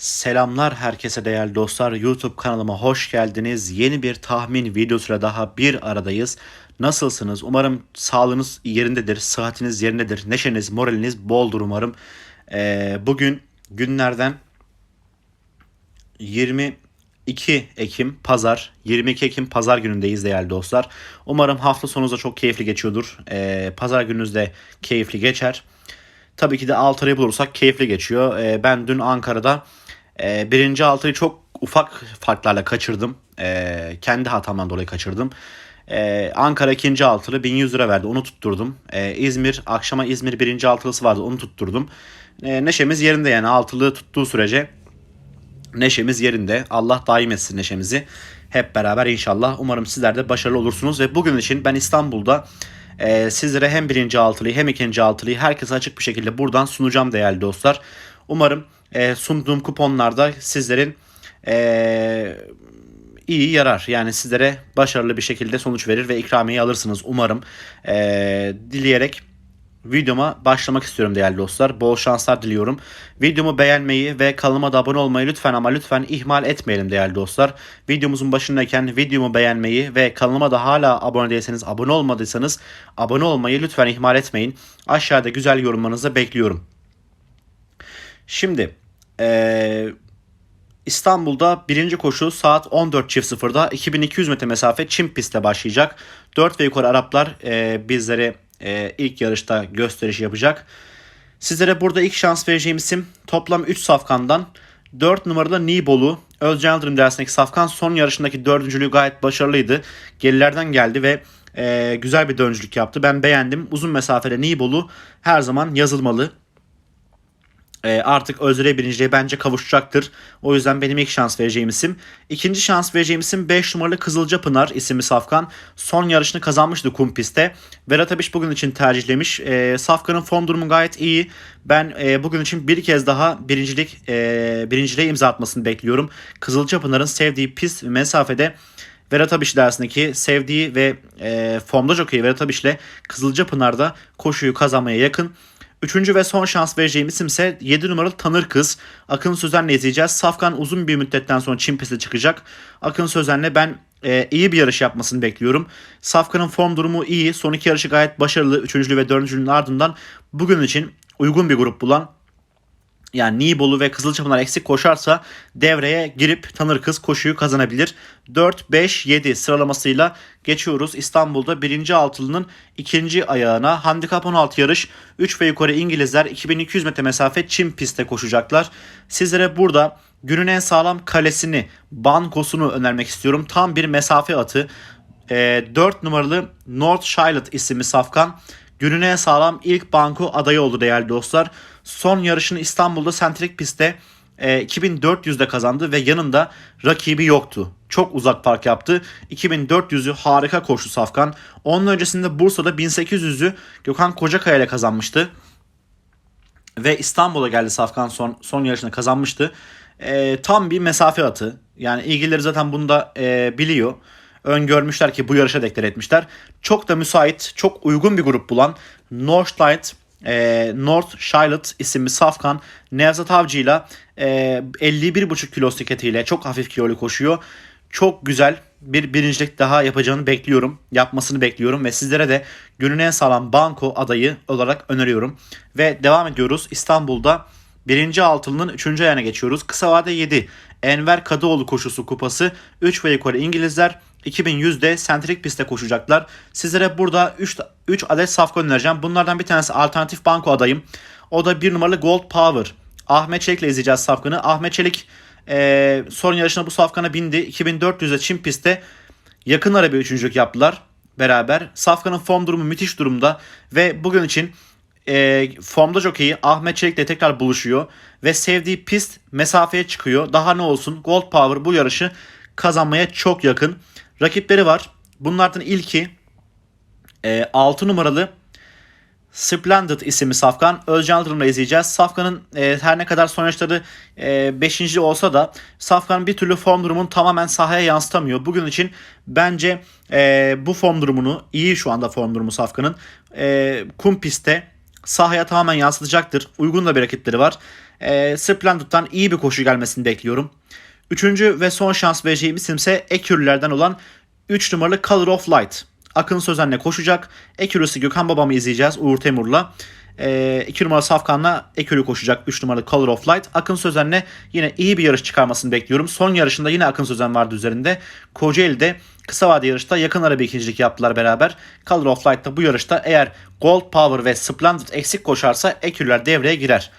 Selamlar herkese değerli dostlar. YouTube kanalıma hoş geldiniz. Yeni bir tahmin videosuyla daha bir aradayız. Nasılsınız? Umarım sağlığınız yerindedir, sıhhatiniz yerindedir, neşeniz, moraliniz boldur umarım. Ee, bugün günlerden 22 Ekim Pazar, 22 Ekim Pazar günündeyiz değerli dostlar. Umarım hafta sonunuz da çok keyifli geçiyordur. Ee, Pazar gününüz de keyifli geçer. Tabii ki de altıyı bulursak keyifli geçiyor. Ee, ben dün Ankara'da e, birinci altıyı çok ufak farklarla kaçırdım. Ee, kendi hatamdan dolayı kaçırdım. Ee, Ankara ikinci altılı 1100 lira verdi. Onu tutturdum. Ee, İzmir akşama İzmir birinci altılısı vardı. Onu tutturdum. Ee, neşemiz yerinde yani altılı tuttuğu sürece neşemiz yerinde. Allah daim etsin neşemizi. Hep beraber inşallah. Umarım sizler de başarılı olursunuz. Ve bugün için ben İstanbul'da e, sizlere hem birinci altılıyı hem ikinci altılıyı herkese açık bir şekilde buradan sunacağım değerli dostlar. Umarım e, sunduğum kuponlarda sizlerin e, iyi yarar. Yani sizlere başarılı bir şekilde sonuç verir ve ikramiyeyi alırsınız umarım. E, dileyerek videoma başlamak istiyorum değerli dostlar. Bol şanslar diliyorum. Videomu beğenmeyi ve kanalıma da abone olmayı lütfen ama lütfen ihmal etmeyelim değerli dostlar. Videomuzun başındayken videomu beğenmeyi ve kanalıma da hala abone değilseniz abone olmadıysanız abone olmayı lütfen ihmal etmeyin. Aşağıda güzel yorumlarınızı bekliyorum. Şimdi eee İstanbul'da birinci koşu saat 14.00'da 2200 metre mesafe çim pistte başlayacak. 4 ve yukarı Araplar e, bizlere e, ilk yarışta gösteriş yapacak. Sizlere burada ilk şans vereceğim isim toplam 3 safkandan 4 numaralı Nibolu. Özcan Yıldırım dersindeki safkan son yarışındaki dördüncülüğü gayet başarılıydı. Gerilerden geldi ve e, güzel bir döncülük yaptı. Ben beğendim. Uzun mesafede Nibolu her zaman yazılmalı e, artık Özre birinciliğe bence kavuşacaktır. O yüzden benim ilk şans vereceğim isim. İkinci şans vereceğim isim 5 numaralı Kızılca Pınar isimli Safkan. Son yarışını kazanmıştı kum pistte. Berat Abiş bugün için tercihlemiş. E, Safkan'ın form durumu gayet iyi. Ben e, bugün için bir kez daha birincilik e, birinciliğe imza atmasını bekliyorum. Kızılca Pınar'ın sevdiği pist mesafede Verat Abiş dersindeki sevdiği ve e, formda jokeyi Verat Abiş'le Kızılca Pınar'da koşuyu kazanmaya yakın. Üçüncü ve son şans vereceğim isim ise 7 numaralı Tanır Kız. Akın Sözen'le izleyeceğiz. Safkan uzun bir müddetten sonra Çin piste çıkacak. Akın Sözen'le ben e, iyi bir yarış yapmasını bekliyorum. Safkan'ın form durumu iyi. Son iki yarışı gayet başarılı. Üçüncülü ve dördüncülüğün ardından bugün için uygun bir grup bulan yani Nibolu ve Kızılçapınar eksik koşarsa devreye girip tanır kız koşuyu kazanabilir. 4-5-7 sıralamasıyla geçiyoruz. İstanbul'da birinci altılının ikinci ayağına handikap 16 yarış 3 ve yukarı İngilizler 2200 metre mesafe çim pistte koşacaklar. Sizlere burada günün en sağlam kalesini, bankosunu önermek istiyorum. Tam bir mesafe atı. E, 4 numaralı North Charlotte isimli safkan günün en sağlam ilk banko adayı oldu değerli dostlar. Son yarışını İstanbul'da sentrik pistte e, 2400'de kazandı ve yanında rakibi yoktu. Çok uzak park yaptı. 2400'ü harika koştu Safkan. Onun öncesinde Bursa'da 1800'ü Gökhan Kocakaya ile kazanmıştı. Ve İstanbul'a geldi Safkan son, son yarışını kazanmıştı. E, tam bir mesafe atı. Yani ilgilileri zaten bunu da e, biliyor öngörmüşler ki bu yarışa deklar etmişler. Çok da müsait, çok uygun bir grup bulan Northlight e, North Charlotte isimli Safkan Nevzat Avcı ile 51,5 kilo siketiyle çok hafif kilolu koşuyor. Çok güzel bir birincilik daha yapacağını bekliyorum. Yapmasını bekliyorum ve sizlere de günün en sağlam banko adayı olarak öneriyorum. Ve devam ediyoruz. İstanbul'da birinci altılının üçüncü ayağına geçiyoruz. Kısa vade 7. Enver Kadıoğlu koşusu kupası 3 ve yukarı İngilizler 2100'de sentrik pistte koşacaklar. Sizlere burada 3, 3 adet safka önereceğim. Bunlardan bir tanesi alternatif banko adayım. O da bir numaralı Gold Power. Ahmet Çelik'le izleyeceğiz safkanı. Ahmet Çelik e, son yarışına bu safkana bindi. 2400'de Çin pistte yakın ara bir üçüncülük yaptılar beraber. Safkanın form durumu müthiş durumda ve bugün için e, formda jokeyi Ahmet Çelik'le tekrar buluşuyor ve sevdiği pist mesafeye çıkıyor. Daha ne olsun Gold Power bu yarışı kazanmaya çok yakın. Rakipleri var. Bunlardan ilki e, 6 numaralı Splendid isimli Safkan. Özcan Yıldırım'la izleyeceğiz. Safkan'ın e, her ne kadar sonuçları 5. E, olsa da Safkan bir türlü form durumunu tamamen sahaya yansıtamıyor. Bugün için bence e, bu form durumunu iyi şu anda form durumu Safkan'ın e, kum pistte sahaya tamamen yansıtacaktır. Uygun da bir rakipleri var. E, Splendid'dan iyi bir koşu gelmesini bekliyorum. Üçüncü ve son şans vereceğim isim ise Ekürülerden olan 3 numaralı Color of Light. Akın Sözen'le koşacak. Ekürüsü Gökhan Babam'ı izleyeceğiz Uğur Temur'la. 2 e, numara Safkan'la Ekürü koşacak 3 numaralı Color of Light. Akın Sözen'le yine iyi bir yarış çıkarmasını bekliyorum. Son yarışında yine Akın Sözen vardı üzerinde. Kocaeli'de kısa vade yarışta yakın ara bir ikincilik yaptılar beraber. Color of Light'ta bu yarışta eğer Gold Power ve Splendid eksik koşarsa Ekürüler devreye girer.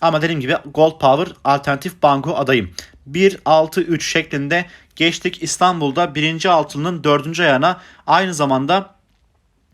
Ama dediğim gibi Gold Power alternatif banko adayım. 1-6-3 şeklinde geçtik İstanbul'da birinci altının dördüncü ayağına aynı zamanda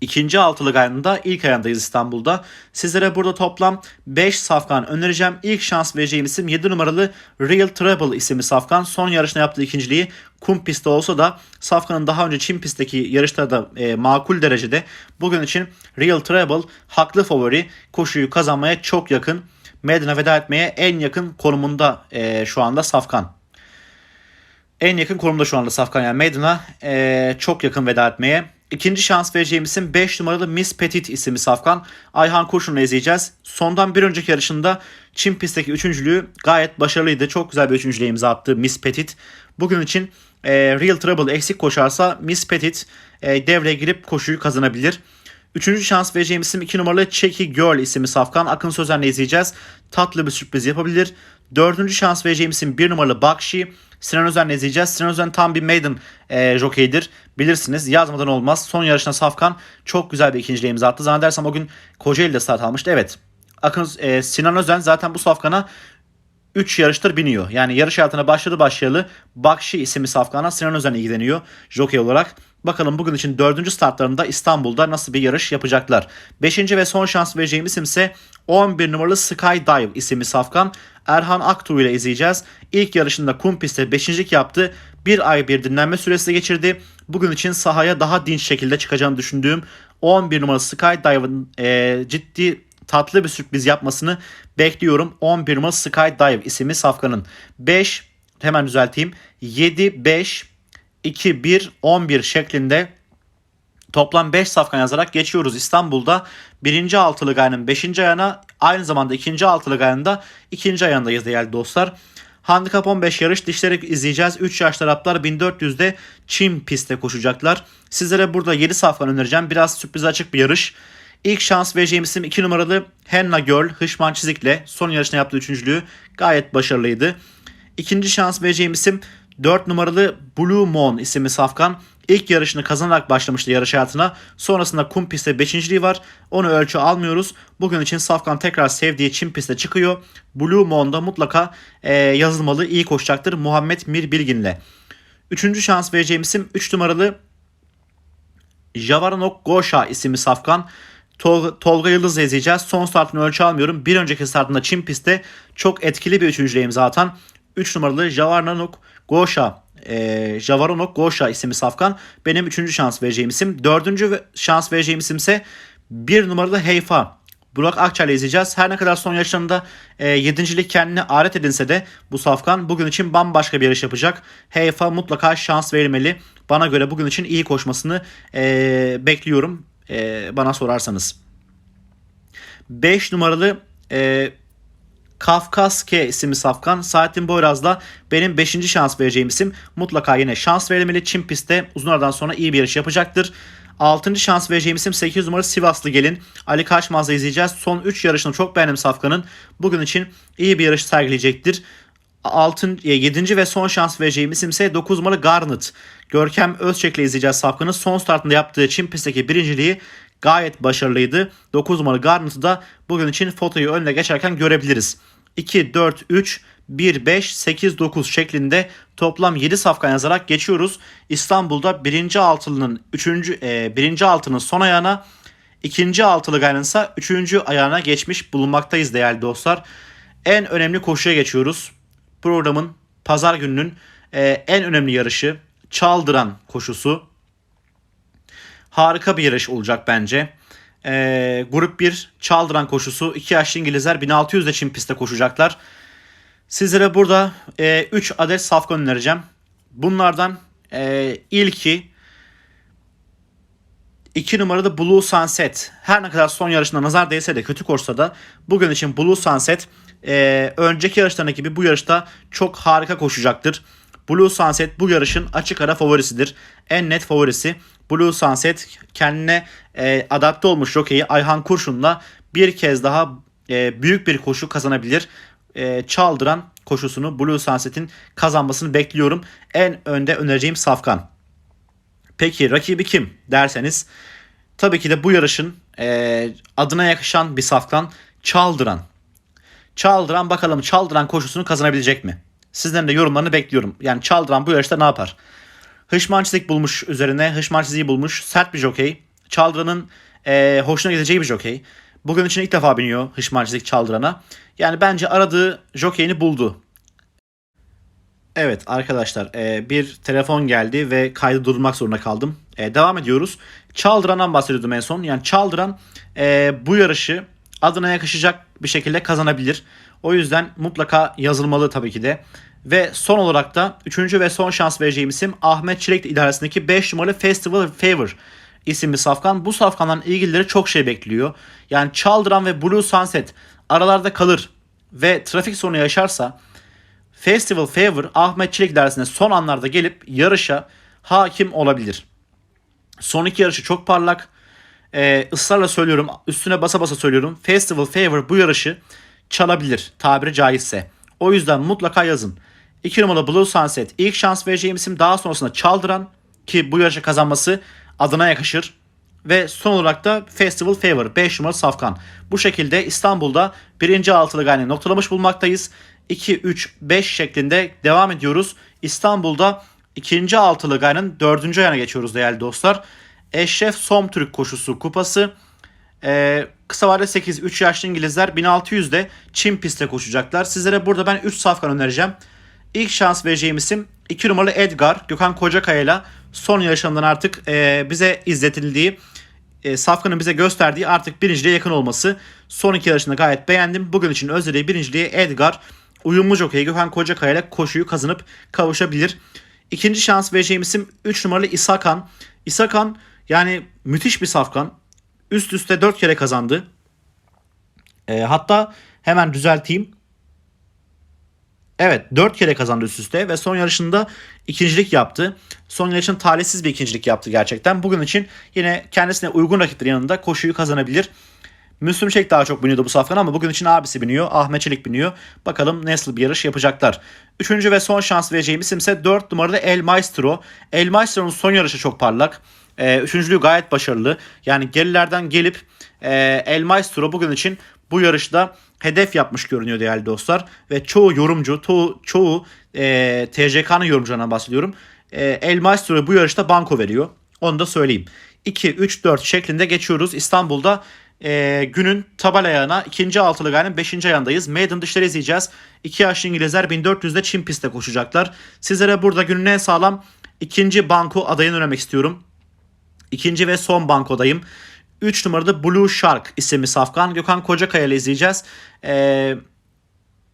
ikinci altılık ayında ilk ayağındayız İstanbul'da. Sizlere burada toplam 5 safkan önereceğim. İlk şans vereceğim isim 7 numaralı Real Trouble isimli safkan. Son yarışına yaptığı ikinciliği kum pistte olsa da safkanın daha önce Çin pistteki yarışta da e, makul derecede. Bugün için Real Trouble haklı favori koşuyu kazanmaya çok yakın. Meydan'a veda etmeye en yakın konumunda e, şu anda Safkan. En yakın konumda şu anda Safkan yani Meydan'a e, çok yakın veda etmeye. İkinci şans vereceğim isim 5 numaralı Miss Petit isimli Safkan. Ayhan Kurşun'la izleyeceğiz. Sondan bir önceki yarışında Çin pistteki üçüncülüğü gayet başarılıydı. Çok güzel bir üçüncülüğe imza attı Miss Petit. Bugün için e, Real Trouble eksik koşarsa Miss Petit e, devreye girip koşuyu kazanabilir. Üçüncü şans vereceğim isim 2 numaralı Checky Girl isimli Safkan. Akın Sözen'le izleyeceğiz. Tatlı bir sürpriz yapabilir. Dördüncü şans vereceğim isim 1 numaralı Bakşi. Sinan Özen'le izleyeceğiz. Sinan Özen tam bir maiden e, jokeydir. Bilirsiniz yazmadan olmaz. Son yarışına Safkan çok güzel bir ikinciliğe imza attı. Zannedersem o gün Kocaeli'de start almıştı. Evet. Akın, e, Sinan Özen zaten bu Safkan'a 3 yarıştır biniyor. Yani yarış hayatına başladı başlayalı Bakşi isimli safkana Sinan Özen ilgileniyor jockey olarak. Bakalım bugün için 4. startlarında İstanbul'da nasıl bir yarış yapacaklar. 5. ve son şans vereceğim isim ise 11 numaralı Skydive isimli safkan. Erhan Aktuğ ile izleyeceğiz. İlk yarışında kum pistte 5.lik yaptı. Bir ay bir dinlenme süresi geçirdi. Bugün için sahaya daha dinç şekilde çıkacağını düşündüğüm 11 numaralı Skydive'ın e, ciddi tatlı bir sürpriz yapmasını bekliyorum. 11 numaralı Skydive isimli safkanın. 5 hemen düzelteyim. 7 5 2 1 11 şeklinde Toplam 5 safkan yazarak geçiyoruz İstanbul'da. 1. altılı ayının 5. ayağına aynı zamanda 2. altılı ayında 2. ayağındayız değerli dostlar. Handikap 15 yarış dişleri izleyeceğiz. 3 yaş taraflar 1400'de Çim pistte koşacaklar. Sizlere burada 7 safkan önereceğim. Biraz sürpriz açık bir yarış. İlk şans vereceğim isim 2 numaralı Henna Girl Hışman Çizik'le son yarışına yaptığı üçüncülüğü gayet başarılıydı. İkinci şans vereceğim isim 4 numaralı Blue Moon isimli safkan. İlk yarışını kazanarak başlamıştı yarış hayatına. Sonrasında kum pistte 5. var. Onu ölçü almıyoruz. Bugün için Safkan tekrar sevdiği çim pistte çıkıyor. Blue Moon'da mutlaka e, yazılmalı iyi koşacaktır Muhammed Mir Bilgin'le. Üçüncü şans vereceğim isim 3 numaralı Javaranok Gosha isimli safkan. Tol Tolga Yıldız'la izleyeceğiz. Son startını ölçü almıyorum. Bir önceki startında Çin pistte çok etkili bir üçüncülüğe imza atan 3 numaralı Javaranok Gosha e, Javaronok Gosha isimli safkan benim 3. şans vereceğim isim. 4. şans vereceğim isim ise 1 numaralı Heyfa. Burak Akçay'la izleyeceğiz. Her ne kadar son yarışlarında e, yedincilik kendine alet edinse de bu safkan bugün için bambaşka bir yarış yapacak. Heyfa mutlaka şans verilmeli. Bana göre bugün için iyi koşmasını e, bekliyorum e, bana sorarsanız. 5 numaralı e, Kafkaske isimli safkan Saadettin Boyraz'la benim 5. şans vereceğim isim. Mutlaka yine şans verilmeli. Çin pistte uzun aradan sonra iyi bir yarış yapacaktır. 6. şans vereceğim isim 8 numara Sivaslı gelin. Ali Kaçmaz'la izleyeceğiz. Son 3 yarışını çok beğendim Safkan'ın. Bugün için iyi bir yarış sergileyecektir. 6. 7. ve son şans vereceğim isim ise 9 numaralı Garnet. Görkem Özçek'le izleyeceğiz Safkan'ın son startında yaptığı Çin pistteki birinciliği gayet başarılıydı. 9 numaralı Garnet'ı da bugün için fotoyu önüne geçerken görebiliriz. 2, 4, 3, 1, 5, 8, 9 şeklinde toplam 7 safkan yazarak geçiyoruz. İstanbul'da 1. altılının 3. E, 1. altının son ayağına 2. altılı gayrın ise 3. ayağına geçmiş bulunmaktayız değerli dostlar. En önemli koşuya geçiyoruz. Programın pazar gününün e, en önemli yarışı Çaldıran koşusu harika bir yarış olacak bence. E, grup 1 Çaldıran koşusu. 2 yaşlı İngilizler 1600'de Çin pistte koşacaklar. Sizlere burada 3 e, adet safkan önereceğim. Bunlardan e, ilki 2 numarada Blue Sunset. Her ne kadar son yarışında nazar değse de kötü koşsa da bugün için Blue Sunset e, önceki yarışlarındaki gibi bu yarışta çok harika koşacaktır. Blue Sunset bu yarışın açık ara favorisidir. En net favorisi. Blue Sunset kendine e, adapte olmuş jokeyi Ayhan Kurşun'la bir kez daha e, büyük bir koşu kazanabilir. E, çaldıran koşusunu Blue Sunset'in kazanmasını bekliyorum. En önde önereceğim Safkan. Peki rakibi kim derseniz tabii ki de bu yarışın e, adına yakışan bir safkan Çaldıran. Çaldıran bakalım Çaldıran koşusunu kazanabilecek mi? Sizlerin de yorumlarını bekliyorum. Yani Çaldıran bu yarışta ne yapar? Hışman çizik bulmuş üzerine. Hışman çiziği bulmuş. Sert bir jokey. Çaldıran'ın e, hoşuna gideceği bir jokey. Bugün için ilk defa biniyor Hışman çizik Çaldıran'a. Yani bence aradığı jokeyini buldu. Evet arkadaşlar e, bir telefon geldi ve kaydı durdurmak zorunda kaldım. E, devam ediyoruz. Çaldıran'dan bahsediyordum en son. Yani Çaldıran e, bu yarışı adına yakışacak bir şekilde kazanabilir. O yüzden mutlaka yazılmalı tabii ki de. Ve son olarak da 3. ve son şans vereceğim isim Ahmet Çilek idaresindeki 5 numaralı Festival Favor isimli safkan. Bu safkandan ilgilileri çok şey bekliyor. Yani Çaldıran ve Blue Sunset aralarda kalır ve trafik sorunu yaşarsa Festival Favor Ahmet Çelik dersine son anlarda gelip yarışa hakim olabilir. Son iki yarışı çok parlak. Ee, ısrarla söylüyorum, üstüne basa basa söylüyorum. Festival Favor bu yarışı çalabilir tabiri caizse. O yüzden mutlaka yazın. 2 numaralı Blue Sunset ilk şans vereceğim isim daha sonrasında Çaldıran ki bu yarışı kazanması adına yakışır. Ve son olarak da Festival Favor 5 numaralı Safkan. Bu şekilde İstanbul'da birinci altılı gayni noktalamış bulmaktayız. 2, 3, 5 şeklinde devam ediyoruz. İstanbul'da ikinci altılı gayrının dördüncü ayağına geçiyoruz değerli dostlar. Eşref Som Türk koşusu kupası. Ee, kısa vadede 8 3 yaşlı İngilizler 1600'de Çin pistte koşacaklar. Sizlere burada ben 3 safkan önereceğim. İlk şans vereceğim isim 2 numaralı Edgar Gökhan Kocakaya son yarışlarından artık e, bize izletildiği e, Safkan'ın bize gösterdiği artık birinciliğe yakın olması. Son iki yarışında gayet beğendim. Bugün için özlediği birinciliğe Edgar uyumlu jockey Gökhan Kocakaya ile koşuyu kazanıp kavuşabilir. İkinci şans vereceğim isim 3 numaralı İsakan. İsakan yani müthiş bir safkan. Üst üste 4 kere kazandı. E, hatta hemen düzelteyim. Evet 4 kere kazandı üst üste ve son yarışında ikincilik yaptı. Son yarışın talihsiz bir ikincilik yaptı gerçekten. Bugün için yine kendisine uygun rakiplerin yanında koşuyu kazanabilir. Müslüm Çelik daha çok biniyordu bu safkan ama bugün için abisi biniyor. Ahmet Çelik biniyor. Bakalım nasıl bir yarış yapacaklar. Üçüncü ve son şans vereceğim isim ise 4 numaralı El Maestro. El Maestro'nun son yarışı çok parlak. Ee, üçüncülüğü gayet başarılı. Yani gerilerden gelip e, El Maestro bugün için bu yarışta hedef yapmış görünüyor değerli dostlar. Ve çoğu yorumcu, çoğu, çoğu e, TCK'nın yorumcularından bahsediyorum. E, El Maestro'ya bu yarışta banko veriyor. Onu da söyleyeyim. 2, 3, 4 şeklinde geçiyoruz. İstanbul'da e, günün tabel ayağına ikinci altılı gayenin 5. ayağındayız. Maiden dışları izleyeceğiz. İki yaşlı İngilizler 1400'de Çin pistte koşacaklar. Sizlere burada günün en sağlam ikinci banko adayını önermek istiyorum. İkinci ve son bankodayım. 3 numarada Blue Shark isimli safkan. Gökhan Kocakaya ile izleyeceğiz. Ee,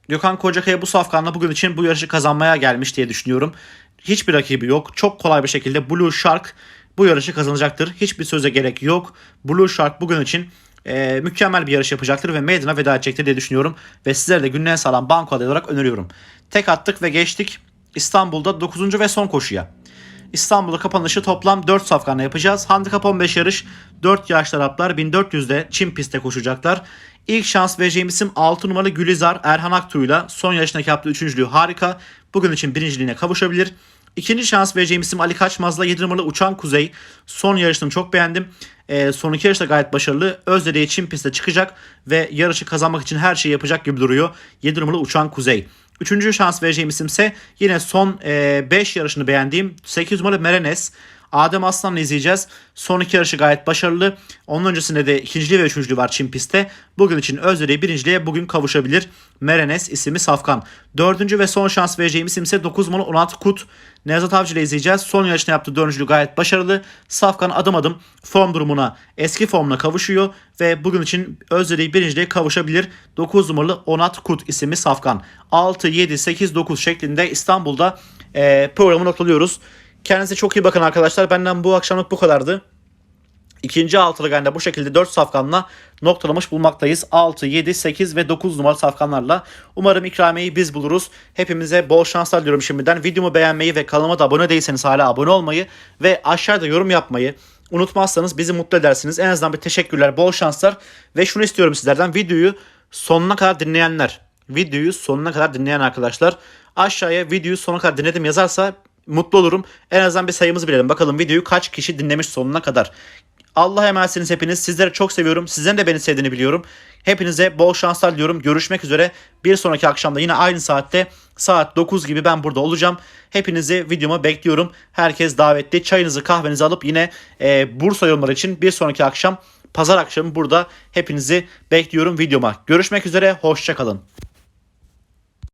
Gökhan Kocakaya bu safkanla bugün için bu yarışı kazanmaya gelmiş diye düşünüyorum. Hiçbir rakibi yok. Çok kolay bir şekilde Blue Shark bu yarışı kazanacaktır. Hiçbir söze gerek yok. Blue Shark bugün için e, mükemmel bir yarış yapacaktır ve Maiden'a veda edecektir diye düşünüyorum. Ve sizlere de günün en sağlam banko adayı olarak öneriyorum. Tek attık ve geçtik İstanbul'da 9. ve son koşuya. İstanbul'da kapanışı toplam 4 safkanla yapacağız. Handikap 15 yarış 4 yaşlı Araplar 1400'de Çin pistte koşacaklar. İlk şans vereceğim isim 6 numaralı Gülizar Erhan Aktuğ'yla son yarışındaki yaptığı üçüncülüğü harika. Bugün için birinciliğine kavuşabilir. İkinci şans vereceğim isim Ali Kaçmaz'la 7 numaralı Uçan Kuzey. Son yarışını çok beğendim. E, son yarışta gayet başarılı. Özdere'ye Çin pistte çıkacak ve yarışı kazanmak için her şeyi yapacak gibi duruyor. 7 numaralı Uçan Kuzey. Üçüncü şans vereceğim isimse yine son 5 e, yarışını beğendiğim 8 numaralı Merenes. Adem Aslan'la izleyeceğiz. Son iki yarışı gayet başarılı. Onun öncesinde de ikinciliği ve üçüncülüğü var Çin pistte. Bugün için Özdere'yi birinciliğe bugün kavuşabilir. Merenes ismi Safkan. Dördüncü ve son şans vereceğim isim ise 9 numaralı Onat Kut. Nevzat Avcı ile izleyeceğiz. Son yarışını yaptığı dördüncülüğü gayet başarılı. Safkan adım adım form durumuna, eski formuna kavuşuyor. Ve bugün için Özdere'yi birinciliğe kavuşabilir. 9 numaralı Onat Kut isimli Safkan. 6, 7, 8, 9 şeklinde İstanbul'da e, programı noktalıyoruz. Kendinize çok iyi bakın arkadaşlar. Benden bu akşamlık bu kadardı. İkinci altılı ganda bu şekilde 4 safkanla noktalamış bulmaktayız. 6, 7, 8 ve 9 numaralı safkanlarla. Umarım ikramiyeyi biz buluruz. Hepimize bol şanslar diliyorum şimdiden. Videomu beğenmeyi ve kanalıma da abone değilseniz hala abone olmayı ve aşağıda yorum yapmayı unutmazsanız bizi mutlu edersiniz. En azından bir teşekkürler, bol şanslar ve şunu istiyorum sizlerden. Videoyu sonuna kadar dinleyenler, videoyu sonuna kadar dinleyen arkadaşlar aşağıya videoyu sonuna kadar dinledim yazarsa mutlu olurum. En azından bir sayımızı bilelim. Bakalım videoyu kaç kişi dinlemiş sonuna kadar. Allah'a emanetsiniz hepiniz. Sizleri çok seviyorum. Sizlerin de beni sevdiğini biliyorum. Hepinize bol şanslar diliyorum. Görüşmek üzere. Bir sonraki akşamda yine aynı saatte saat 9 gibi ben burada olacağım. Hepinizi videoma bekliyorum. Herkes davetli. Çayınızı kahvenizi alıp yine e, Bursa yorumları için bir sonraki akşam pazar akşamı burada hepinizi bekliyorum videoma. Görüşmek üzere. Hoşçakalın.